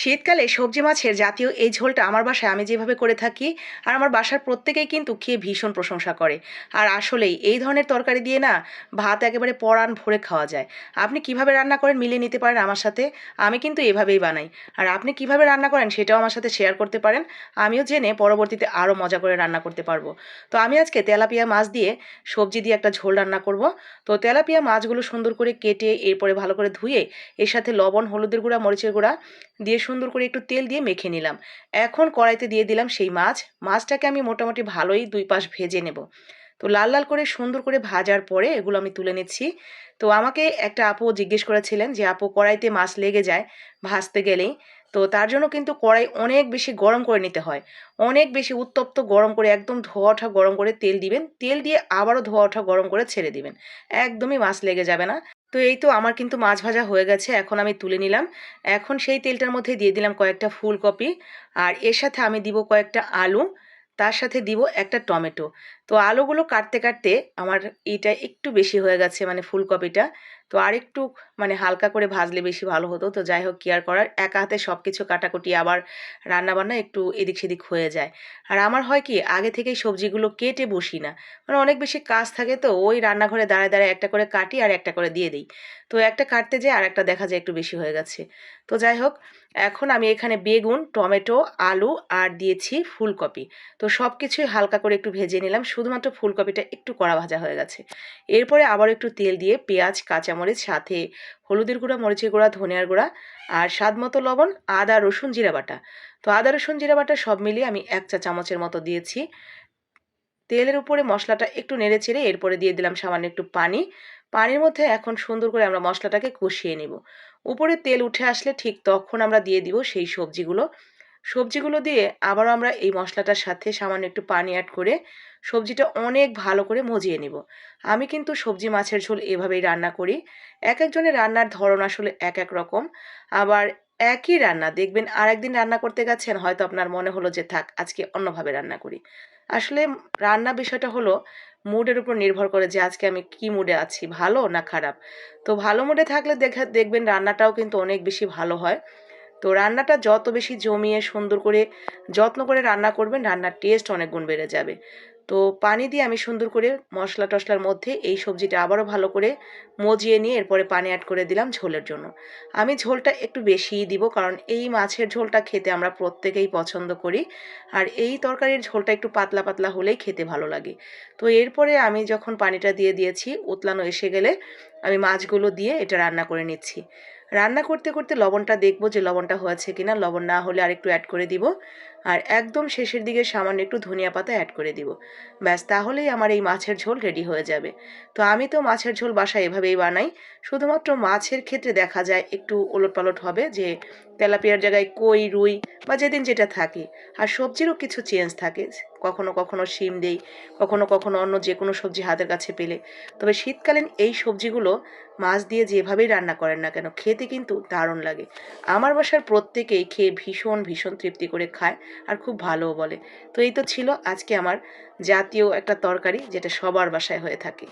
শীতকালে সবজি মাছের জাতীয় এই ঝোলটা আমার বাসায় আমি যেভাবে করে থাকি আর আমার বাসার প্রত্যেকেই কিন্তু খেয়ে ভীষণ প্রশংসা করে। আর আসলেই এই ধরনের তরকারি দিয়ে না ভাত একেবারে পরাণ ভরে খাওয়া যায়। আপনি কীভাবে রান্না করেন মিলিয়ে নিতে পারেন আমার সাথে, আমি কিন্তু এভাবেই বানাই। আর আপনি কীভাবে রান্না করেন সেটাও আমার সাথে শেয়ার করতে পারেন, আমিও জেনে পরবর্তীতে আরও মজা করে রান্না করতে পারব। তো আমি আজকে তেলাপিয়া মাছ দিয়ে সবজি দিয়ে একটা ঝোল রান্না করব। তো তেলাপিয়া মাছগুলো সুন্দর করে কেটে এরপরে ভালো করে ধুয়ে এর সাথে লবণ, হলুদের গুঁড়া, মরিচের গুঁড়া দিয়ে সুন্দর করে একটু তেল দিয়ে মেখে নিলাম। এখন কড়াইতে দিয়ে দিলাম সেই মাছ। মাছটাকে আমি মোটামুটি ভালোই দুই পাশ ভেজে নেব। তো লাল লাল করে সুন্দর করে ভাজার পরে এগুলো আমি তুলে নিচ্ছি। তো আমাকে একটা আপু জিজ্ঞেস করেছিলেন যে, আপু, কড়াইতে মাছ লেগে যায় ভাজতে গেলেই? তো তার জন্য কিন্তু কড়াই অনেক বেশি গরম করে নিতে হয়। অনেক বেশি উত্তপ্ত গরম করে, একদম ধোয়া ওঠা গরম করে তেল দিবেন। তেল দিয়ে আবারও ধোয়া ওঠা গরম করে ছেড়ে দিবেন। একদমই মাছ লেগে যাবে না। তো এই তো আমার কিন্তু মাছ ভাজা হয়ে গেছে, এখন আমি তুলে নিলাম। এখন সেই তেলটার মধ্যে দিয়ে দিলাম কয়েকটা ফুলকপি, আর এর সাথে আমি দিব কয়েকটা আলু, তার সাথে দিব একটা টমেটো। তো আলুগুলো কাটতে কাটতে আমার এটা একটু বেশি হয়ে গেছে মানে ফুলকপিটা। তো আর একটু মানে হালকা করে ভাজলে বেশি ভালো হতো। তো যাই হোক কেয়ার করার? একা হাতে সব কিছু কাটাকুটি আবার রান্নাবান্না একটু এদিক সেদিক হয়ে যায়। আর আমার হয় কি, আগে থেকেই সবজিগুলো কেটে বসি না। মানে অনেক বেশি কাজ থাকে তো, ওই রান্নাঘরে দাঁড়ায় দাঁড়ায় একটা করে কাটি আর একটা করে দিয়ে দিই। তো একটা কাটতে যায় আর একটা দেখা যায় একটু বেশি হয়ে গেছে। তো যাই হোক, এখন আমি এখানে বেগুন, টমেটো, আলু আর দিয়েছি ফুলকপি। তো সব কিছুই হালকা করে একটু ভেজে নিলাম শুধুমাত্র ফুলকপিটা একটু কড়া ভাজা হয়ে গেছে। এরপরে আবার একটু তেল দিয়ে পেঁয়াজ, কাঁচামরিচ, সাথে হলুদের গুঁড়া, মরিচের গুঁড়া, ধনিয়ার গুঁড়া আর স্বাদ মতো লবণ, আদা, রসুন, জিরা বাটা। তো আদা, রসুন, জিরা বাটা সব মিলিয়ে আমি এক চা চামচের মতো দিয়েছি। তেলের উপরে মশলাটা একটু নেড়ে চেড়ে এরপরে দিয়ে দিলাম সামান্য একটু পানি। পানির মধ্যে এখন সুন্দর করে আমরা মশলাটাকে কষিয়ে নেব। উপরে তেল উঠে আসলে ঠিক তখন আমরা দিয়ে দিব সেই সবজিগুলো। সবজিগুলো দিয়ে আবারও আমরা এই মশলাটার সাথে সামান্য একটু পানি অ্যাড করে সবজিটা অনেক ভালো করে মজিয়ে নিব। আমি কিন্তু সবজি মাছের ঝোল এভাবেই রান্না করি। এক একজনের রান্নার ধরন আসলে এক এক রকম। আবার একই রান্না, দেখবেন আর একদিন রান্না করতে গেছেন, হয়তো আপনার মনে হলো যে, থাক, আজকে অন্যভাবে রান্না করি। আসলে রান্না বিষয়টা হলো মুডের উপর নির্ভর করে যে, আজকে আমি কি মুডে আছি, ভালো না খারাপ? তো ভালো মুডে থাকলে দেখা, দেখবেন রান্নাটাও কিন্তু অনেক বেশি ভালো হয়। তো রান্নাটা যত বেশি জমিয়ে সুন্দর করে, যত্ন করে রান্না করবেন, রান্নার টেস্ট অনেক গুণ বেড়ে যাবে। তো পানি দিয়ে আমি সুন্দর করে মশলা টশলার মধ্যে এই সবজিটা আবারও ভালো করে মজিয়ে নিয়ে এরপরে পানি অ্যাড করে দিলাম ঝোলের জন্য। আমি ঝোলটা একটু বেশিই দিব কারণ এই মাছের ঝোলটা খেতে আমরা প্রত্যেকেই পছন্দ করি আর এই তরকারির ঝোলটা একটু পাতলা পাতলা হলেই খেতে ভালো লাগে। তো এরপরে আমি যখন পানিটা দিয়ে দিয়েছি, উতলানো এসে গেলে আমি মাছগুলো দিয়ে এটা রান্না করে নিচ্ছি। রান্না করতে করতে লবণটা দেখব যে লবণটা হয়েছে কিনা। লবণ না হলে আর একটু অ্যাড করে দিব। আর একদম শেষের দিকে সামান্য একটু ধনিয়া পাতা অ্যাড করে দিব। ব্যাস, তাহলেই আমার এই মাছের ঝোল রেডি হয়ে যাবে। তো আমি তো মাছের ঝোল বাসা এভাবেই বানাই। শুধুমাত্র মাছের ক্ষেত্রে দেখা যায় একটু ওলট পালট হবে যে তেলাপিয়ার জায়গায় কই, রুই বা যেদিন যেটা থাকে। আর সবজিরও কিছু চেঞ্জ থাকে। কখনো কখনো শিম দেই, কখনো কখনো অন্য যে কোনো সবজি হাতের কাছে পেলে। তবে শীতকালীন এই সবজিগুলো মাছ দিয়ে যেভাবেই রান্না করেন না কেন, খেতে কিন্তু দারুণ লাগে। আমার বাসার প্রত্যেকেই খেয়ে ভীষণ ভীষণ তৃপ্তি করে খায় আর খুব ভালোও বলে। তো এই তো ছিল আজকে আমার জাতীয় একটা তরকারি, যেটা সবার বাসায় হয়ে থাকে।